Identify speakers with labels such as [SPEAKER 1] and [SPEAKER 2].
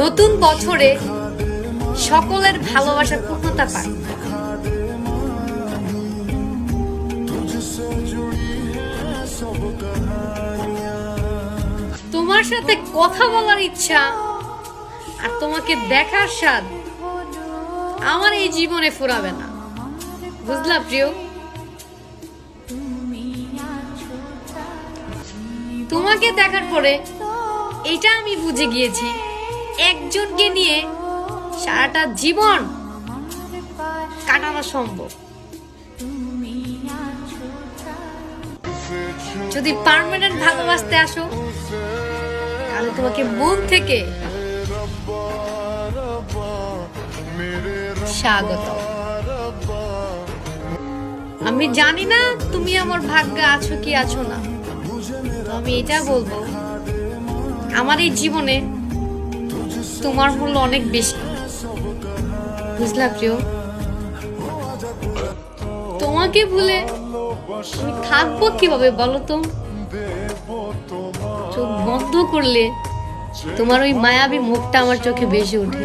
[SPEAKER 1] নতুন বছরে সকলের ভালোবাসা পূর্ণতা পাক তোমার সাথে কথা বলার ইচ্ছা আর তোমাকে দেখার স্বাদ আমার এই জীবনে ফুরাবে না। বুঝলা প্রিয়? তোমাকে দেখার পরে এটা আমি বুঝে গিয়েছি। একজনকে নিয়ে সারাটা জীবন কাটানো সম্ভব। যদি পার্মানেন্ট ভালোবাসতে আসো, তাহলে তোমাকে মন থেকে স্বাগত। আমি জানি না তুমি আমার ভাগ্যে আছো কি আছো না। আমি এটা বলব, আমার এই জীবনে তোমার মূল্য অনেক বেশি। বুঝলা প্রিয়? তোমাকে ভুলে থাকব কীভাবে বলো তো? চোখ বন্ধ করলে তোমার ওই মায়াবী মুখটা আমার চোখে বেশি ওঠে।